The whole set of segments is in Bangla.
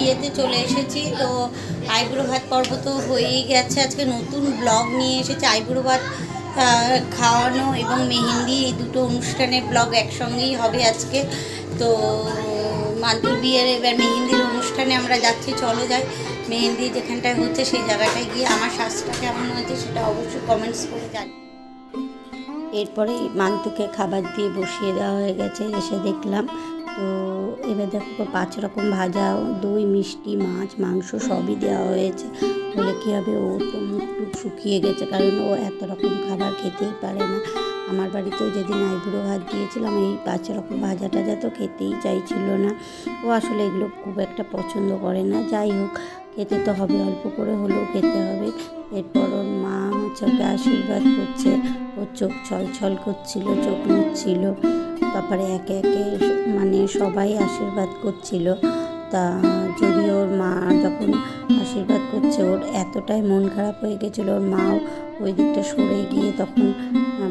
বিয়েতে চলে এসেছি। তো আইবুড়ো ভাত পর্ব তো হয়েই গেছে। আজকে নতুন ব্লগ নিয়ে এসেছি। আইবুড়ো ভাত খাওয়ানো এবং মেহেন্দি এই দুটো অনুষ্ঠানের ব্লগ একসঙ্গেই হবে আজকে। তো মান্তুর বিয়ের এবার মেহেন্দির অনুষ্ঠানে আমরা যাচ্ছি। চলো যাই। মেহেন্দি যেখানটায় হচ্ছে সেই জায়গাটায় গিয়ে আমার শ্বাসটা কেমন হয়েছে সেটা অবশ্যই কমেন্টস করে জানি। এরপরে মান্তুকে খাবার দিয়ে বসিয়ে দেওয়া হয়ে গেছে। এসে দেখলাম তো এবার দেখো পাঁচ রকম ভাজা, দই, মিষ্টি, মাছ, মাংস সবই দেওয়া হয়েছে। বলে কী হবে? ও তো মুখ টুক শুকিয়ে গেছে, কারণ ও এত রকম খাবার খেতেই পারে না। আমার বাড়িতেও যেদিন আইবুড়ো ভাত দিয়েছিলাম এই পাঁচ রকম ভাজা টাজা তো খেতেই চাইছিল না। ও আসলে এগুলো খুব একটা পছন্দ করে না। যাই হোক, খেতে তো হবে, অল্প করে হলেও খেতে হবে। এরপর ওর মা হচ্ছে আশীর্বাদ করছে। ওর চোখ ছল ছল করছিল, চোখ মুছছিল। তারপরে একে একে মানে সবাই আশীর্বাদ করছিল। তা যদি ওর মা যখন আশীর্বাদ করছে, ওর এতটাই মন খারাপ হয়ে গেছিল, ওর মাও ওই দিকটা সরে গিয়ে তখন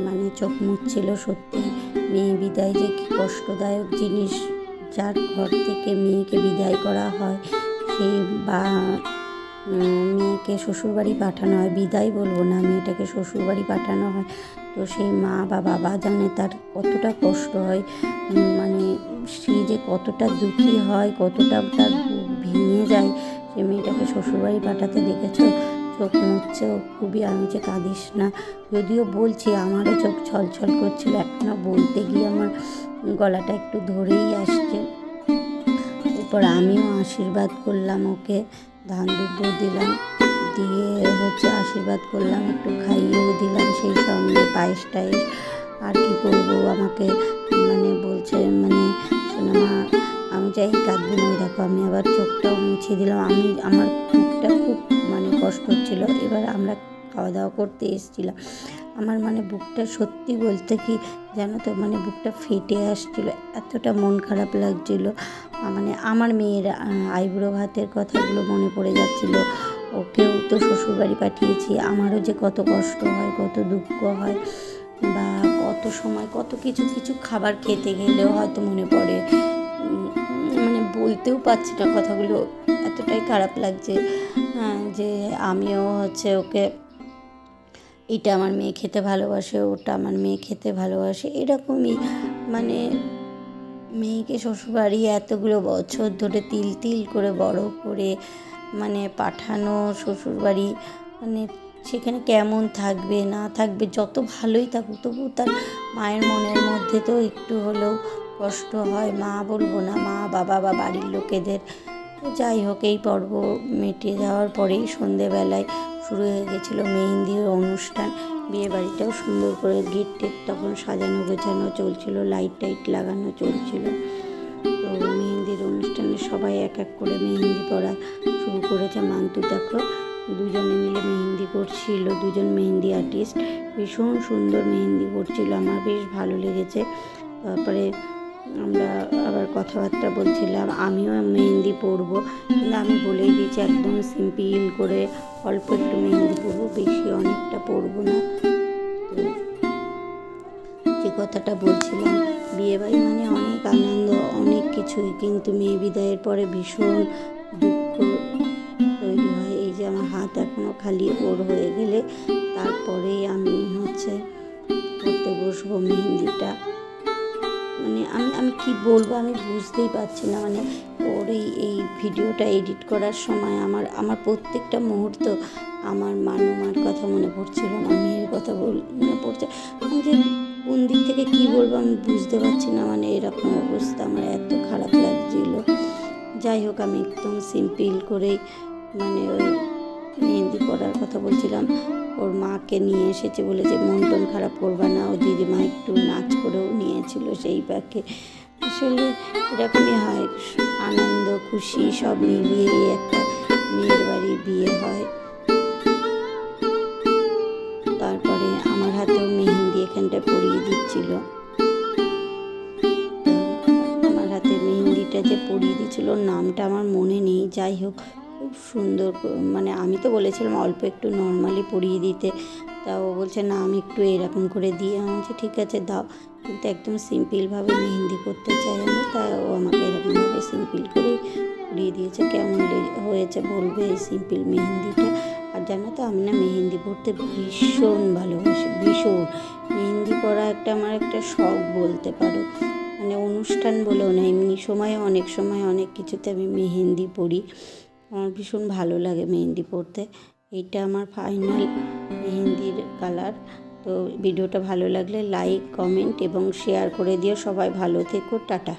মানে চোখ মুছছিল সত্যি। মেয়ে বিদায় যে কী কষ্টদায়ক জিনিস, যার ঘর থেকে মেয়েকে বিদায় করা হয় সেই বা মেয়েকে শ্বশুরবাড়ি পাঠানো হয়, বিদায় বলব না, মেয়েটাকে শ্বশুরবাড়ি পাঠানো হয়। তো সেই মা বা বাবা জানে তার কতটা কষ্ট হয় মানে সে যে কতটা দুঃখী হয়, কতটা তার ভেঙে যায়, সে মেয়েটাকে শ্বশুরবাড়ি পাঠাতে দেখেছ? চোখ মুছছে, ও খুবই আমি যে কাঁদিস না। যদিও বলছি, আমারও চোখ ছলছল করছিল এখনও বলতে গিয়ে আমার গলাটা একটু ধরেই আসছে। এরপর আমিও আশীর্বাদ করলাম ওকে। ধান দুব্ব দিলাম, দিয়ে হচ্ছে আশীর্বাদ করলাম, একটু খাইয়েও দিলাম সেই সঙ্গে পায়েস টায়েস। আর কি করব আমাকে মানে বলছে মানে সোনামা আমি যাই কাঁদবো না দেখো, আমি আবার চোখটাও মুছিয়ে দিলাম। আমি, আমার চোখটা খুব মানে কষ্ট হচ্ছিল। এবার আমরা খাওয়া দাওয়া করতে এসেছিলাম। আমার মানে বুকটা সত্যি বলতে কি জানো তো মানে বুকটা ফেটে আসছিল, এতটা মন খারাপ লাগছিল। মানে আমার মেয়ের আইবুড়ো ভাতের কথাগুলো মনে পড়ে যাচ্ছিল। ওকেও তো শ্বশুরবাড়ি পাঠিয়েছি, আমারও যে কত কষ্ট হয়, কত দুঃখ হয়, বা কত সময় কত কিছু কিছু খাবার খেতে গেলেও হয়তো মনে পড়ে। মানে বলতেও পারছি না কথাগুলো, এতটাই খারাপ লাগছে যে আমিও হচ্ছে ওকে এটা আমার মেয়ে খেতে ভালোবাসে, ওটা আমার মেয়ে খেতে ভালোবাসে। এরকমই মানে মেয়েকে শ্বশুরবাড়ি এতগুলো বছর ধরে তিল তিল করে বড় করে মানে পাঠানো শ্বশুরবাড়ি মানে সেখানে কেমন থাকবে, না থাকবে, যত ভালোই থাকুক তবু তার মায়ের মনের মধ্যে তো একটু হলেও কষ্ট হয়। মা বলব না, মা, বাবা বা বাড়ির লোকেদের। যাই হোক, এই পর্ব মিটে যাওয়ার পরেই সন্ধেবেলায় শুরু হয়ে গেছিল মেহেন্দির অনুষ্ঠান। বিয়ে বাড়িটাও সুন্দর করে গেট টেট তখন সাজানো গোছানো চলছিল, লাইট টাইট লাগানো চলছিল। তো মেহেন্দির অনুষ্ঠানে সবাই এক এক করে মেহেন্দি পরা শুরু করেছে। মান্তু দেখো, দুজনে মিলে মেহেন্দি করছিল, দুজন মেহেন্দি আর্টিস্ট ভীষণ সুন্দর মেহেন্দি করছিল, আমার বেশ ভালো লেগেছে। তারপরে আমরা আবার কথাবার্তা বলছিলাম, আমিও মেহেন্দি পরবো। কিন্তু আমি বলেই দিয়েছি, একদম সিম্পল করে অল্প একটু মেহেন্দি পরবো, বেশি অনেকটা পরবো না। যে কথাটা বলছিলাম, বিয়েবাড়ি মানে অনেক আনন্দ, অনেক কিছুই। কিন্তু মেয়ে বিদায়ের পরে ভীষণ দুঃখ তৈরি হয়। এই যে আমার হাত এখনও খালি ওর হয়ে গেলে, তারপরেই আমি হচ্ছে করতে বসবো মেহেন্দিটা। মানে আমি আমি কি বলব? আমি বুঝতেই পারছি না। মানে ওর এই এই ভিডিওটা এডিট করার সময় আমার আমার প্রত্যেকটা মুহূর্ত আমার মানুমার কথা মনে পড়ছিল আমার মেয়ের কথা বল, মনে পড়ছে। আমি যে কোন দিক থেকে কি বলব আমি বুঝতে পারছি না। মানে এরকম অবস্থা আমার এত খারাপ লাগছিল। যাই হোক, আমি একদম সিম্পল করেই মানে ওই মেহেন্দি পড়ার কথা বলছিলাম। ওর মাকে নিয়ে এসেছে বলে যে, মন টন খারাপ করবা না, ও দিদিমা একটু নাচ করেও নিয়েছিল সেই পাকে আসলে এরকমই হয়, আনন্দ, খুশি সব মিলিয়েই একটা মেয়ের বাড়ির বিয়ে হয়। তারপরে আমার হাতেও মেহেন্দি এখানটা পরিয়ে দিচ্ছিল। আমার হাতে মেহেন্দিটা যে পরিয়ে দিচ্ছিল, নামটা আমার মনে নেই। যাই হোক খুব সুন্দর মানে আমি তো বলেছিলাম অল্প একটু নর্মালি পরিয়ে দিতে। তা ও বলছে, না, আমি একটু এরকম করে দিয়ে আমি বলছি, ঠিক আছে, দাও। কিন্তু একদম সিম্পলভাবে মেহেন্দি করতে চাই আমি, তা ও আমাকে এরকমভাবে সিম্পল করেই পরিয়ে দিয়েছে। কেমন হয়েছে বলবে এই সিম্পল মেহেন্দিটা। আর জানো তো, আমি না মেহেন্দি পড়তে ভীষণ ভালোবাসি, ভীষণ। মেহেন্দি পরা একটা আমার একটা শখ বলতে পারো। মানে অনুষ্ঠান বলেও না, এমনি সময়, অনেক সময় অনেক কিছুতে আমি মেহেন্দি পরি। আমার ভীষণ ভালো লাগে মেহেন্দি পরতে। এইটা আমার ফাইনাল মেহেন্দির কালার তো ভিডিওটা ভালো লাগলে লাইক কমেন্ট এবং শেয়ার করে দিও। সবাই ভালো থেকো, টাটা।